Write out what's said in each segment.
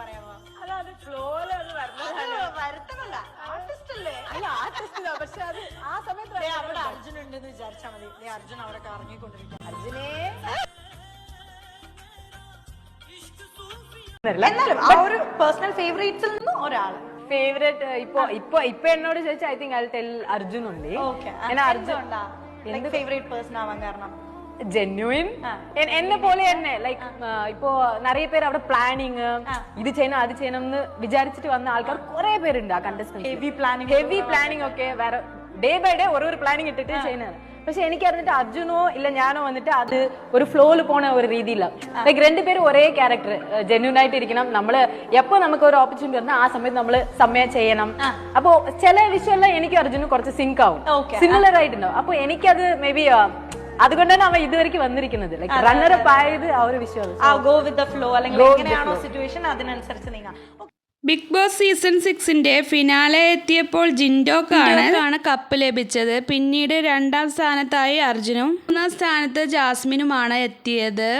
പറയാമോ? ഫ്ലോയിൽ അത് ആർട്ടിസ്റ്റ് അല്ലേ? അല്ല ആർട്ടിസ്റ്റ് പക്ഷെ അത് ആ സമയത്ത് ദേ അവിടെ അർജുൻ ഉണ്ടെന്ന് മതി. ദേ അർജുൻ അവിടെ കറങ്ങിക്കൊണ്ടിരിക്കും അർജുനേ. എന്നാലും ആ ഒരു പേഴ്സണൽ ഫേവറേറ്റ്സിൽ നിന്നും ഒരാൾ ഫേവറേറ്റ് ഇപ്പൊ ഇപ്പൊ ഇപ്പൊ എന്നോട് ചോദിച്ചാൽ I think I tell Arjun ഉണ്ട്. ഓക്കെ അർജുൻ എന്ത് ഫേവറേറ്റ് പേഴ്സൺ ആവാൻ കാരണം? ജെന്യൂൻ എന്നെ പോലെ തന്നെ ലൈക്ക് ഇപ്പോ നിറയെ പേര് അവിടെ പ്ലാനിങ് ഇത് ചെയ്യണം അത് ചെയ്യണം എന്ന് വിചാരിച്ചിട്ട് വന്ന ആൾക്കാർ കുറെ പേരുണ്ട് ആ contestant heavy planning heavy planning ഒക്കെ വേറെ ഡേ ബൈ ഡേ ഓരോ പ്ലാനിങ് ഇട്ടിട്ട് ചെയ്യുന്നത് പക്ഷെ എനിക്ക് അറിഞ്ഞിട്ട് അർജുനോ ഇല്ല ഞാനോ വന്നിട്ട് അത് ഒരു ഫ്ലോയിൽ പോണ ഒരു രീതിയില്ല. ലൈക്ക് രണ്ടുപേരും ഒരേ ക്യാരക്ടർ ജെന്യൂൻ ആയിട്ട് ഇരിക്കണം നമ്മൾ എപ്പോ നമുക്ക് ഒരു ഓപ്പർച്യൂണിറ്റി വന്നാൽ ആ സമയത്ത് നമ്മൾ സമയം ചെയ്യണം. അപ്പോ ചില വിഷയമെല്ലാം എനിക്ക് അർജുനും കുറച്ച് സിങ്ക് ആവും. സിമിലർ ആയിട്ടുണ്ടാവും. അപ്പൊ എനിക്കത് മേ ബി അതുകൊണ്ടാണ് അവൻ ഇതുവരെ വന്നിരിക്കുന്നത്. റണ്ണറപ്പ് ആയത് ആ ഒരു വിഷയമാണ്. ആ ഗോ വിത്ത് ദ ഫ്ലോ അല്ലെങ്കിൽ എങ്ങനെയാണോ സിറ്റുവേഷൻ അതിനനുസരിച്ച് നീങ്ങാം. ബിഗ് ബോസ് സീസൺ സിക്സിന്റെ ഫിനാലെ എത്തിയപ്പോൾ ജിൻഡോക്കാണ് കപ്പ് ലഭിച്ചത്. പിന്നീട് രണ്ടാം സ്ഥാനത്തായി അർജുനും മൂന്നാം സ്ഥാനത്ത് ജാസ്മിനുമാണ് എത്തിയത്.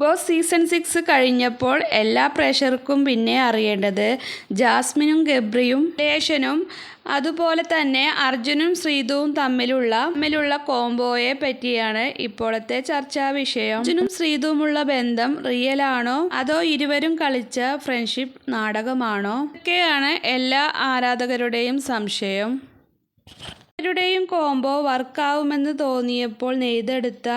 ബോസ് സീസൺ സിക്സ് കഴിഞ്ഞപ്പോൾ എല്ലാ പ്രേക്ഷകർക്കും പിന്നെ അറിയേണ്ടത് ജാസ്മിനും ഗബ്രിയും ലേഷനും അതുപോലെ തന്നെ അർജുനും ശ്രീതുവും തമ്മിലുള്ള തമ്മിലുള്ള കോംബോയെ പറ്റിയാണ് ഇപ്പോഴത്തെ ചർച്ചാ വിഷയം. അർജുനും ശ്രീതുവുമുള്ള ബന്ധം റിയൽ ആണോ? അതോ ഇരുവരും കളിച്ച ഫ്രണ്ട്ഷിപ്പ് നാടകമാണോ? ഒക്കെയാണ് എല്ലാ ആരാധകരുടെയും സംശയം. ഇരുവരുടെയും കോംബോ വർക്കാവുമെന്ന് തോന്നിയപ്പോൾ നെയ്തെടുത്ത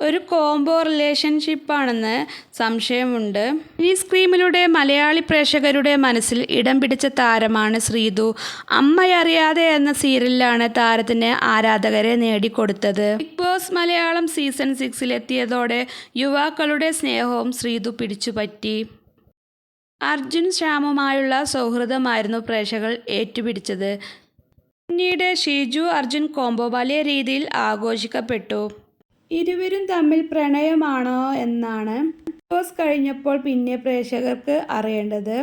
ഒരു കോംബോ റിലേഷൻഷിപ്പാണെന്ന് സംശയമുണ്ട്. ഈ സ്ക്രീമിലൂടെ മലയാളി പ്രേക്ഷകരുടെ മനസ്സിൽ ഇടം പിടിച്ച താരമാണ് ശ്രീതു. അമ്മയറിയാതെ എന്ന സീരിയലിലാണ് താരത്തിന് ആരാധകരെ നേടിക്കൊടുത്തത്. ബിഗ് ബോസ് മലയാളം സീസൺ സിക്സിലെത്തിയതോടെ യുവാക്കളുടെ സ്നേഹവും ശ്രീതു പിടിച്ചുപറ്റി. അർജുൻ ശ്യാമുമായുള്ള സൗഹൃദമായിരുന്നു പ്രേക്ഷകർ ഏറ്റുപിടിച്ചത്. പിന്നീട് ഷീജു അർജുൻ കോംബോ വലിയ രീതിയിൽ ആഘോഷിക്കപ്പെട്ടു. ഇരുവരും തമ്മിൽ പ്രണയമാണോ എന്നാണ് ബോസ് കഴിഞ്ഞപ്പോൾ പിന്നെ പ്രേക്ഷകർക്ക് അറിയേണ്ടത്.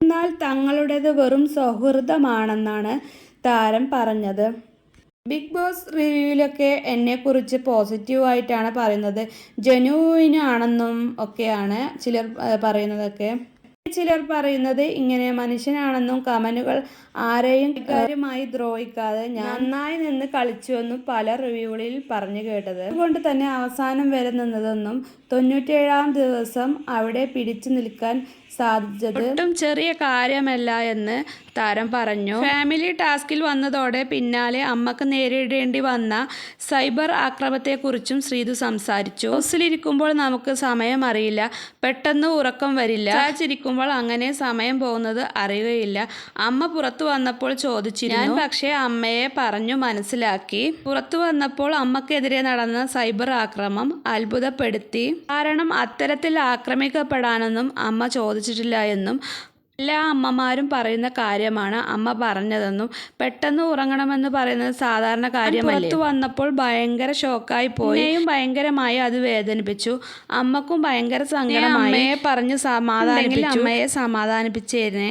എന്നാൽ തങ്ങളുടേത് വെറും സൗഹൃദമാണെന്നാണ് താരം പറഞ്ഞത്. ബിഗ് ബോസ് റിവ്യൂവിലൊക്കെ എന്നെക്കുറിച്ച് പോസിറ്റീവായിട്ടാണ് പറയുന്നത്. ജനുവിനാണെന്നും ഒക്കെയാണ് ചിലർ പറയുന്നതൊക്കെ. ചിലർ പറയുന്നത് ഇങ്ങനെ മനുഷ്യനാണെന്നും കമനുകൾ ആരെയും കാര്യമായി ദ്രോഹിക്കാതെ നന്നായി നിന്ന് കളിച്ചുവെന്നും പല റിവ്യൂകളിൽ പറഞ്ഞു കേട്ടത്. അതുകൊണ്ട് തന്നെ അവസാനം വരെ നിന്നതെന്നും തൊണ്ണൂറ്റേഴാം ദിവസം അവിടെ പിടിച്ചു നിൽക്കാൻ സാധിച്ചത് ഒട്ടും ചെറിയ കാര്യമല്ല എന്ന് താരം പറഞ്ഞു. ഫാമിലി ടാസ്കിൽ വന്നതോടെ പിന്നാലെ അമ്മയ്ക്ക് നേരിടേണ്ടി വന്ന സൈബർ ആക്രമത്തെക്കുറിച്ചും ശ്രീതു സംസാരിച്ചു. ഹൗസിലിരിക്കുമ്പോൾ നമുക്ക് സമയം അറിയില്ല. പെട്ടെന്ന് ഉറക്കം വരില്ല. ചിരിക്കുമ്പോൾ അങ്ങനെ സമയം പോകുന്നത് അറിയുകയില്ല. അമ്മ പുറത്തു വന്നപ്പോൾ ചോദിച്ചിരുന്നു. ഞാൻ പക്ഷേ അമ്മയെ പറഞ്ഞു മനസ്സിലാക്കി. പുറത്തു വന്നപ്പോൾ അമ്മക്കെതിരെ നടന്ന സൈബർ ആക്രമം അത്ഭുതപ്പെടുത്തി. കാരണം അത്തരത്തിൽ ആക്രമിക്കപ്പെടാനൊന്നും അമ്മ ചോദിച്ചിട്ടില്ല എന്നും എല്ലാ അമ്മമാരും പറയുന്ന കാര്യമാണ് അമ്മ പറഞ്ഞതെന്നും പെട്ടെന്ന് ഉറങ്ങണമെന്ന് പറയുന്നത് സാധാരണ കാര്യമല്ല? പുറത്തു വന്നപ്പോൾ ഭയങ്കര ഷോക്കായി പോയി. ഭയങ്കരമായി അത് വേദനിപ്പിച്ചു. അമ്മക്കും ഭയങ്കര സങ്കടമായി. അമ്മയെ പറഞ്ഞ് സമാധാനിപ്പിച്ചു. അമ്മയെ സമാധാനിപ്പിച്ചേനെ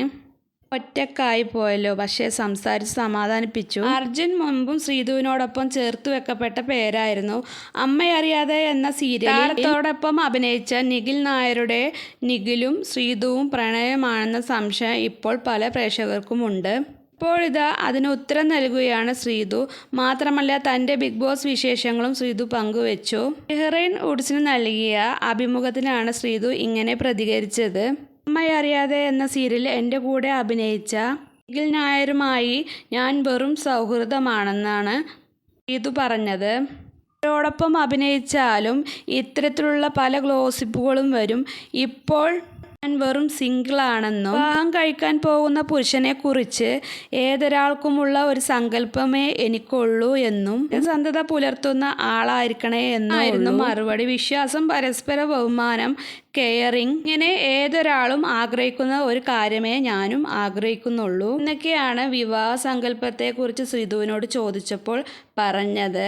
ഒറ്റക്കായി പോയല്ലോ പക്ഷേ സംസാരിച്ച് സമാധാനിപ്പിച്ചു. അർജുൻ മുൻപും ശ്രീധുവിനോടൊപ്പം ചേർത്ത് വെക്കപ്പെട്ട പേരായിരുന്നു അമ്മയറിയാതെ എന്ന സീരിയലോടൊപ്പം അഭിനയിച്ച നിഖിൽ നായരുടെ നിഖിലും ശ്രീധുവും പ്രണയമാണെന്ന സംശയം ഇപ്പോൾ പല പ്രേക്ഷകർക്കുമുണ്ട്. ഇപ്പോഴിതാ അതിന് ഉത്തരം നൽകുകയാണ് ശ്രീതു മാത്രമല്ല തന്റെ ബിഗ് ബോസ് വിശേഷങ്ങളും ശ്രീതു പങ്കുവച്ചു. ബെഹ്റൈൻ ഉഡ്സിന് നൽകിയ അഭിമുഖത്തിനാണ് ശ്രീതു ഇങ്ങനെ പ്രതികരിച്ചത്. അമ്മയറിയാതെ എന്ന സീരിയലിൽ എന്റെ കൂടെ അഭിനയിച്ച നിഖിൽ നായരുമായി ഞാൻ വെറും സൗഹൃദമാണെന്നാണ് ഇത് പറഞ്ഞത്. അവരോടൊപ്പം അഭിനയിച്ചാലും ഇത്തരത്തിലുള്ള പല ഗ്ലോസിപ്പുകളും വരും. ഇപ്പോൾ ഞാൻ വെറും സിംഗിളാണെന്നും വിവാഹം കഴിക്കാൻ പോകുന്ന പുരുഷനെ കുറിച്ച് ഏതൊരാൾക്കുമുള്ള ഒരു സങ്കല്പമേ എനിക്കുള്ളൂ എന്നും സന്ധത പുലർത്തുന്ന ആളായിരിക്കണേ എന്നായിരുന്നു മറുപടി വിശ്വാസം പരസ്പര ബഹുമാനം കെയറിങ് ഇങ്ങനെ ഏതൊരാളും ആഗ്രഹിക്കുന്ന ഒരു കാര്യമേ ഞാനും ആഗ്രഹിക്കുന്നുള്ളൂ എന്നൊക്കെയാണ് വിവാഹ സങ്കല്പത്തെക്കുറിച്ച് ശ്രീധുവിനോട് ചോദിച്ചപ്പോൾ പറഞ്ഞത്.